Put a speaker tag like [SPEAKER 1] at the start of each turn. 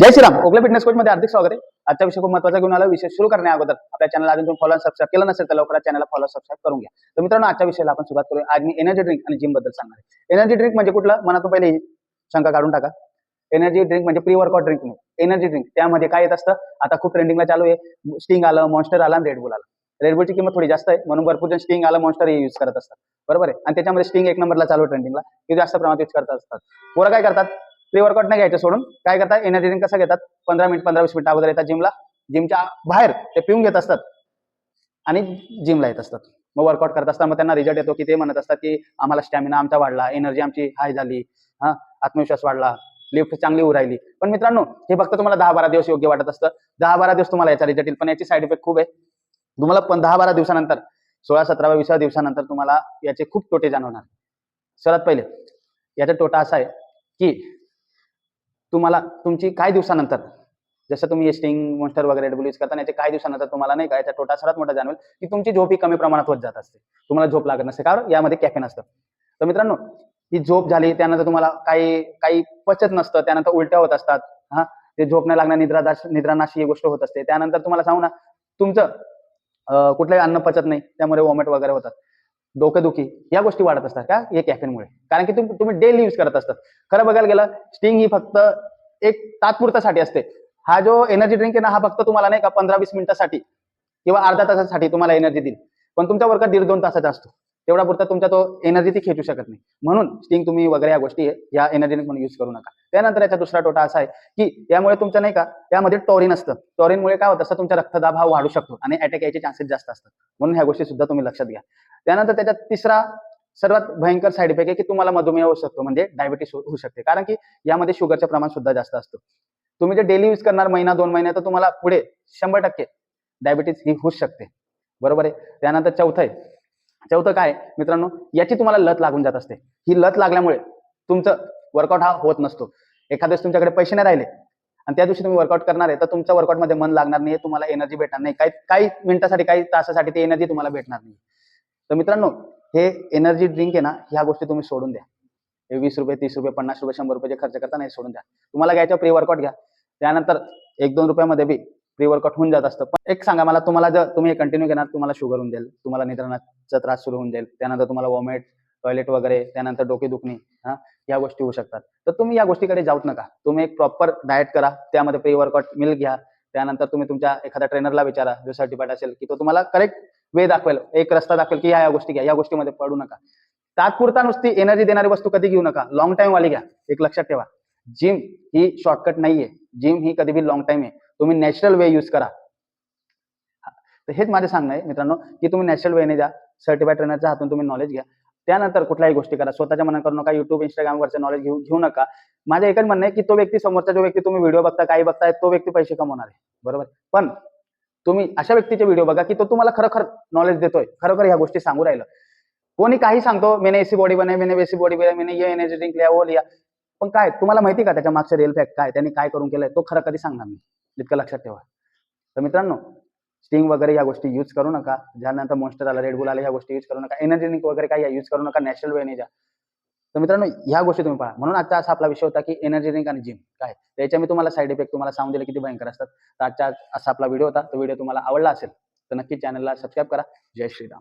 [SPEAKER 1] जय Shriram. Oakley fitness coach मध्ये हार्दिक स्वागत आहे. आजचा विषय खूप महत्त्वाचा घेऊन आला. विषय सुरू करण्या अगोदर आपल्या चॅनल अजून फॉलो सबस्क्राईब केलं नसेल तर लवकर चॅनल फॉलो सबस्क्राईब करून घ्या. तर मित्रांनो आजच्या विषयाला आपण सुरुवात करूया. आज मी एनर्जी ड्रिंक आणि जिमबद्दल सांगणार आहे. एनर्जी ड्रिंक म्हणजे कुठलं? मनातून पहिले शंका काढून टाका. एनर्जी ड्रिंक म्हणजे प्री वर्कआउट ड्रिंक नाही एनर्जी ड्रिंक त्यामध्ये काय येत असतं? आता खूप ट्रेंडिंगला चालू आहे. स्टिंग आलं मॉन्स्टर आला आणि रेडबुल आला. रेडबुलची किंमत थोडी जास्त आहे. म्हणून भरपूर जण स्टिंग आलं मॉन्स्टर हे यूज करत असतात. बरोबर आहे? आणि त्याच्यामध्ये स्टिंग एक नंबरला चालू ट्रेंडिंगला ते जास्त प्रमाणात यूज करत असतात. पोरं काय करतात? प्री वर्कआउट नाही घ्यायचं सोडून. काय करतात? एनर्जी ड्रिंक कसं घेतात? पंधरा मिनिट पंधरा वीस मिनिट अगोदर येतात जिमला जिमच्या बाहेर ते पिऊन घेत असतात. आणि जिमला येत असतात. मग वर्कआउट करत असतात. मग त्यांना रिझल्ट येतो की ते म्हणत असतात की आम्हाला स्टॅमिना आमचा वाढला एनर्जी आमची हाय झाली हा आत्मविश्वास वाढला लिफ्ट चांगली उभं राहिली. पण मित्रांनो हे फक्त तुम्हाला दहा बारा दिवस योग्य वाटत असतं. दहा बारा दिवस तुम्हाला याचा रिझल्ट येईल. पण याची साईड इफेक्ट खूप आहे. तुम्हाला पण दहा बारा दिवसानंतर सोळा सतराव्या विसाव्या दिवसानंतर तुम्हाला याचे खूप तोटे जाणवणार. सर्वात पहिले याचा तोटा असा आहे की तुम्हाला तुमची काही दिवसानंतर जसं तुम्ही स्टिंग मॉन्स्टर वगैरे रेडबुल यूज करता याचे काही दिवसानंतर तुम्हाला नाही का याचा तोटा सर्वात मोठा जाणवेल की तुमची झोप ही कमी प्रमाणात होत जात असते. तुम्हाला झोप लागत नसते कारण यामध्ये कॅफेन असतं. तर मित्रांनो ही झोप झाली त्यानंतर तुम्हाला काही काही पचत नसतं त्यानंतर उलट्या होत असतात. हा? ते झोप नाही लागणार निद्रादाश निद्रानाशी ही गोष्ट होत असते. त्यानंतर तुम्हाला सांगू ना तुमचं कुठलंही अन्न पचत नाही त्यामुळे वॉमिट वगैरे होतात. डोकेदुखी या गोष्टी वाढत असतात का? हे कॅफेनमुळे कारण की तुम्ही डेली यूज करत असतात. खरं बघायला गेलं स्टिंग ही फक्त एक तात्पुरतासाठी असते. हा जो एनर्जी ड्रिंक आहे ना हा फक्त तुम्हाला नाही का पंधरा वीस मिनिटासाठी किंवा अर्धा तासासाठी तुम्हाला एनर्जी देईल. पण तुमचा वर्ग दीड दोन तासाचा असतो. तेवढा पुरता तुमच्या तो एनर्जी ती खेचू शकत नाही. म्हणून स्टिंग तुम्ही वगैरे या गोष्टी या एनर्जी ड्रिंक म्हणून यूज करू नका. त्यानंतर याचा दुसरा तोटा असा आहे की यामुळे तुमचं नाही का यामध्ये टॉरिन असतं. टॉरिनमुळे काय होतं असं तुमचा रक्तदाब हा वाढू शकतो आणि अटॅक यायचे चान्सेस जास्त असतात. म्हणून ह्या गोष्टी सुद्धा तुम्ही लक्षात घ्या. त्यानंतर त्याच्यात तिसरा सर्वात भयंकर साईड इफेक्ट आहे की तुम्हाला मधुमेह होऊ शकतो म्हणजे डायबिटीस होऊ शकते. कारण की यामध्ये शुगरचं प्रमाण सुद्धा जास्त असतं. तुम्ही जे डेली यूज करणार महिना दोन महिना तर तुम्हाला पुढे शंभर टक्के डायबिटीस ही होऊ शकते. बरोबर आहे? त्यानंतर चौथं आहे. चौथं काय आहे, मित्रांनो याची तुम्हाला लत लागून जात असते. ही लत लागल्यामुळे तुमचं वर्कआउट हा होत नसतो. एखाद्या तुमच्याकडे पैसे नाही राहिले आणि त्या दिवशी तुम्ही वर्कआउट करणार आहे तर तुमच्या वर्कआउटमध्ये मन लागणार नाही तुम्हाला एनर्जी भेटणार नाही. काही काही मिनिटासाठी काही तासासाठी ती एनर्जी तुम्हाला भेटणार नाही. तर मित्रांनो हे एनर्जी ड्रिंक आहे ना ह्या गोष्टी तुम्ही सोडून द्या. हे वीस रुपये तीस रुपये पन्नास रुपये शंभर रुपये खर्च करता नाही सोडून द्या. तुम्हाला घ्यायचं प्री वर्कआउट घ्या. त्यानंतर एक दोन रुपयामध्ये बी प्री वर्कआउट होऊन जात असतं. पण एक सांगा मला तुम्हाला जर तुम्ही कंटिन्यू घेणार तुम्हाला शुगर होऊन जाईल तुम्हाला निद्राणाचा त्रास सुरू होऊन जाईल त्यानंतर तुम्हाला वॉमिट टॉयलेट वगैरे त्यानंतर डोके दुखणे हा या गोष्टी होऊ शकतात. तर तुम्ही या गोष्टीकडे जाऊच नका. तुम्ही एक प्रॉपर डाएट करा त्यामध्ये प्री वर्कआउट मिल घ्या त्यानंतर तुम्ही तुमच्या एखाद्या ट्रेनरला विचारा जो सर्टिफाईड असेल की तो तुम्हाला करेक्ट वे दाखवेल. एक रस्ता दाखवेल की ह्या या गोष्टी घ्या या गोष्टीमध्ये पडू नका. तात्पुरता नुसती एनर्जी देणारी वस्तू कधी घेऊ नका. लॉंग टाइम वाली घ्या. एक लक्षात ठेवा. जिम ही शॉर्टकट नाहीये. जिम ही कधी बी लॉंग टाइम आहे. तुम्ही नॅचरल वे यूज करा. तर हेच माझं सांगणं आहे मित्रांनो की तुम्ही नॅचरल वेने द्या सर्टिफाईड ट्रेनरच्या हातून तुम्ही नॉलेज घ्या. त्यानंतर कुठल्याही गोष्टी करा. स्वतःच्या मनात करू नका. युट्यूब इंस्टाग्रामवरचे नॉलेज घेऊ घेऊ नका. माझं एकच म्हणणं आहे की तो व्यक्ती समोरचा जो व्यक्ती तुम्ही व्हिडिओ बघता काही बघताय तो व्यक्ती पैसे कमवणार आहे. बरोबर? पण तुम्ही अशा व्यक्तीचे व्हिडिओ बघा की तो तुम्हाला खरोखर नॉलेज देतोय. खरोखर ह्या गोष्टी सांगू राहिलं. कोणी काही सांगतो मेने एसी बॉडी बनाय मेने वेसी बॉडी बनाय मेने ये एनर्जी ड्रिंक लिया वो लिया. पण काय तुम्हाला माहिती का त्याच्या मागचं रिअल फॅक्ट काय? त्यांनी काय करून केलंय? तो खरं कधी सांगणार नाही. इतकं लक्षात ठेवा. तर मित्रांनो स्टिंग वगैरे या गोष्टी यूज करू नका. ज्यानंतर मॉन्स्टर आला रेडबुल आला या गोष्टी यूज करू नका. एनर्जी ड्रिंक वगैरे काही यूज करू नका. नॅचरल वेने जा. तर मित्रांनो ह्या गोष्टी तुम्ही पहा. म्हणून आजचा असा आपला विषय होता की एनर्जी ड्रिंक आणि जिम काय? त्याच्या मी तुम्हाला साईड इफेक्ट तुम्हाला सांगून दिले किती भयंकर असतात. तर आजचा असा आपला व्हिडिओ होता. तो व्हिडिओ तुम्हाला आवडला असेल तर नक्की चॅनलला सबस्क्राईब करा. जय श्रीराम.